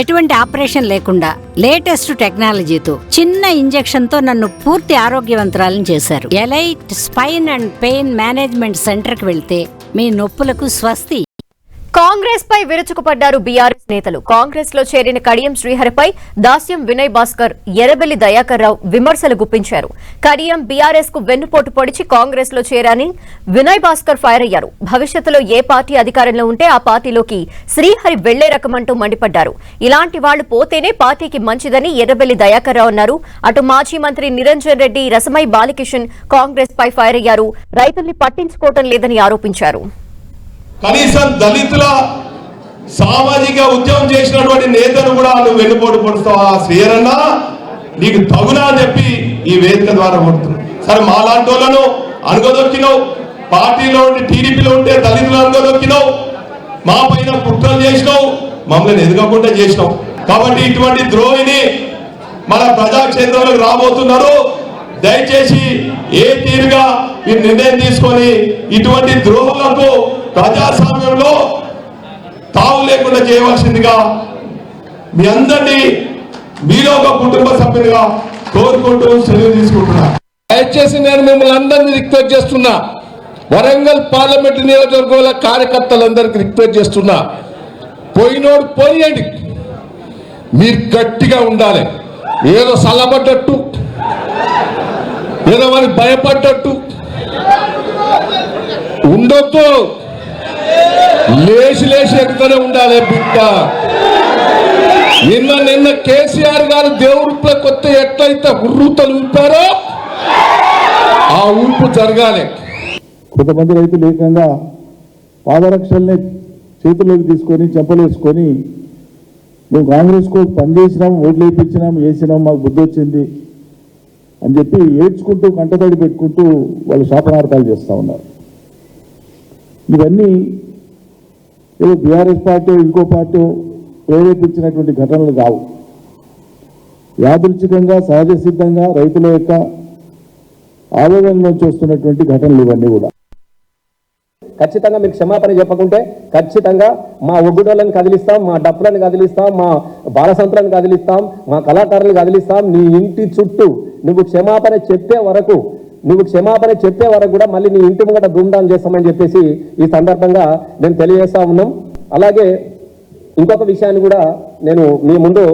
ఎటువంటి ఆపరేషన్ లేకుండా లేటెస్ట్ టెక్నాలజీతో చిన్న ఇంజెక్షన్తో నన్ను పూర్తి ఆరోగ్యవంతురాలను చేశారు. Elite spine and pain management సెంటర్కి వెళ్తే మీ నొప్పులకు స్వస్తి. కాంగ్రెస్ పై విరుచుకుపడ్డారు బీఆర్ఎస్ నేతలు. కాంగ్రెస్లో చేరిన కడియం శ్రీహరిపై దాస్యం వినయ్ భాస్కర్ ఎర్రబెల్లి దయాకర్ రావు విమర్శలు గుప్పించారు. కడియం బీఆర్ఎస్కు వెన్నుపోటు పొడిచి కాంగ్రెస్లో చేరాని వినయ్ భాస్కర్ ఫైర్ అయ్యారు. భవిష్యత్తులో ఏ పార్టీ అధికారంలో ఉంటే ఆ పార్టీలోకి శ్రీహరి వెళ్ళే రకమంటూ మండిపడ్డారు. ఇలాంటి వాళ్ళు పోతేనే పార్టీకి మంచిదని ఎర్రబెల్లి దయాకర్ రావు అన్నారు. అటు మాజీ మంత్రి నిరంజన్ రెడ్డి రసమై బాలకిషన్ కాంగ్రెస్ పై ఫైర్ అయ్యారు. రైతుల్ని పట్టించుకోవటం లేదని ఆరోపించారు. కనీసం దళితుల సామాజిక ఉద్యమం చేసినటువంటి నేతను కూడా నువ్వు వెన్నుపోటు పొడుస్తావా? శ్రీయరన్నా నీకు తగునా అని చెప్పి ఈ వేదిక ద్వారా కొడుతున్నావు సరే మా లాంటి వాళ్ళను అనుగదొక్కినావు. పార్టీలో ఉండి టీడీపీలో ఉంటే దళితులు అనుగదొక్కినావు. మా పైన కుట్రలు చేసినావు. మమ్మల్ని ఎదగకుండా చేసినావు. కాబట్టి ఇటువంటి ద్రోహిని మన ప్రజాక్షేత్రంలోకి రాబోతున్నారు. దయచేసి ఏ తీరుగా మీరు నిర్ణయం తీసుకొని ఇటువంటి ద్రోహులకు ప్రజాస్వామ్యంలో తావు లేకుండా చేయవలసిందిగా మీ అందరినీ మీలో ఒక కుటుంబ సభ్యులుగా కోరుకుంటూ సెలవు తీసుకుంటున్నా దయచేసి నేను మిమ్మల్ని అందరినీ రిక్వెస్ట్ చేస్తున్నా. వరంగల్ పార్లమెంట్ నియోజకవర్గంలో కార్యకర్తలందరికీ రిక్వెస్ట్ చేస్తున్నా. పోయినోడు పోయండి. మీరు గట్టిగా ఉండాలి. ఏదో సలబడ్డట్టు ఏదో వారికి భయపడ్డట్టు. ఉండొద్దు. లేచి లేచి ఎక్కుతూనే ఉండాలి బిడ్డ. నిన్న నిన్న కేసీఆర్ గారు దేవుడిపై కొత్త ఎట్లయితే ఉర్రూతలు ఊపారో ఆ ఊపు జరగాలి. కొంతమంది రైతులు ఏకంగా పాదరక్షల్ని చేతుల్లోకి తీసుకొని చెంపలేసుకొని మేము కాంగ్రెస్కు పనిచేసినాం ఓట్లు వేయించినాం వేసినాం మాకు బుద్ధి వచ్చింది అని చెప్పి ఏడ్చుకుంటూ కంటతడి పెట్టుకుంటూ వాళ్ళు శాపనార్థాలు చేస్తూ ఉన్నారు. ఇవన్నీ ఏదో బీఆర్ఎస్ పార్టీ ఇంకో పార్టీ ప్రేరేపించినటువంటి ఘటనలు కావు. యాదృచ్ఛికంగా సహజ సిద్ధంగా రైతుల యొక్క ఆవేదన నుంచి వస్తున్నటువంటి ఘటనలు ఇవన్నీ కూడా. ఖచ్చితంగా మీరు క్షమాపణ చెప్పకుంటే ఖచ్చితంగా మా ఒగ్గుడోళ్ళని కదిలిస్తాం మా డప్పులను కదిలిస్తాం మా బాలసంతులను కదిలిస్తాం మా కళాకారులను కదిలిస్తాం నీ ఇంటి చుట్టూ. నువ్వు క్షమాపణ చెప్పే వరకు నువ్వు క్షమాపణ చెప్పే వరకు కూడా మళ్ళీ నీ ఇంటి ముంగట ధూమ్ధాం చేస్తామని చెప్పేసి ఈ సందర్భంగా నేను తెలియజేస్తా ఉన్నాం. అలాగే ఇంకొక విషయాన్ని కూడా నేను మీ ముందు